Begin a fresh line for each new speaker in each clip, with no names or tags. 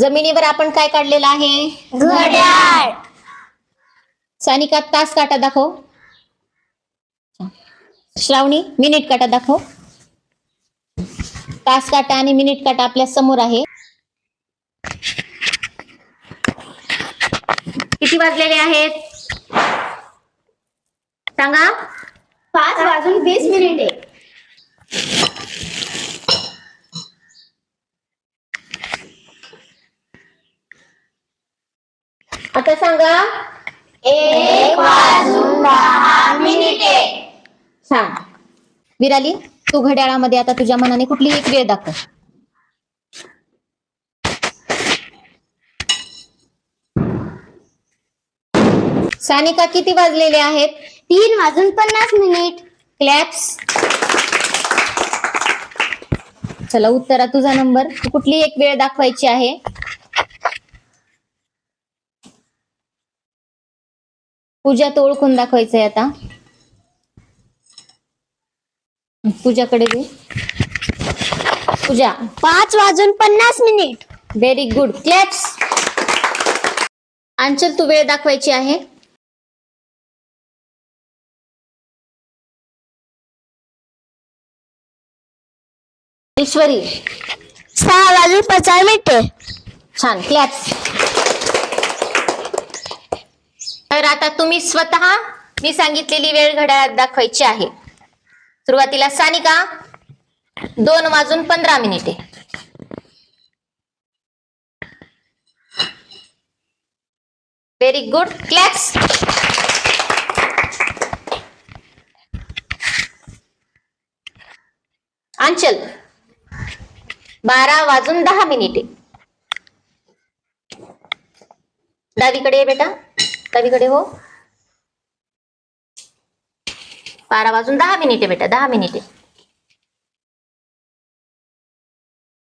जमिनीवर आपण काय काढलेलं आहे?
घड्याळ.
सानिका तास काटा दाखव. श्रावणी मिनिट काटा दाखव. तास काटा आणि मिनिट काटा आपल्यासमोर आहे. किती वाजलेले आहेत? सांगा.
पाच वाजून वीस मिनिटे.
आता सांगा.
एक वाजून दहा मिनिटे.
छान विराली तू घड्याळामध्ये आता तुझ्या मनाने कुठली एक वेळ दाखव. सानिका किती वाजलेले आहेत?
तीन वाजून पन्नास मिनिट.
क्लॅप्स चला उत्तरा तुझा नंबर तू कुठली एक वेळ दाखवायची आहे? पूजा तो ओळखून दाखवायचंय आता. पूजाकडे दे पूजा.
पाच वाजून पन्नास मिनिट.
व्हेरी गुड क्लॅप्स अंचल तू वेळ दाखवायची आहे. ईश्वरी.
सहा वाजून पचास मिनिटे.
छान. क्लॅप्स आता तुम्ही स्वतः मी सांगितलेली वेळ घड्याळात दाखवायची आहे. सुरुवातीला सानिका दोन वाजून पंधरा मिनिटे. व्हेरी गुड क्लॅक्स अंचल बारा वाजून दहा मिनिटे. डावीकडे ये बेटा. डावीकडे हो? बारा वाजून दहा मिनिटे बेटा दहा मिनिटे.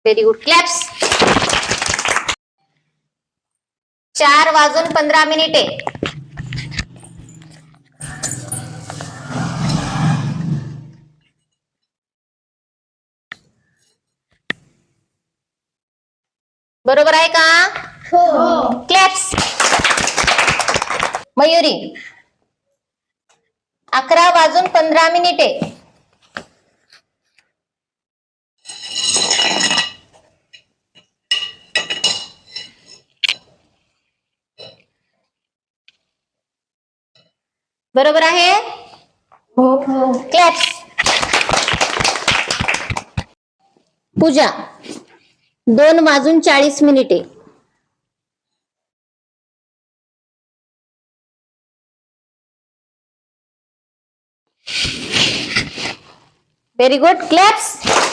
व्हेरी गुड क्लॅप्स चार वाजून पंधरा मिनिटे. बरोबर आहे का?
हो
मयुरी अकरा वाजून पंधरा मिनिटे. बरोबर आहे?
हो हो.
क्लॅप्स पूजा दोन वाजून चाळीस मिनिटे. Very good claps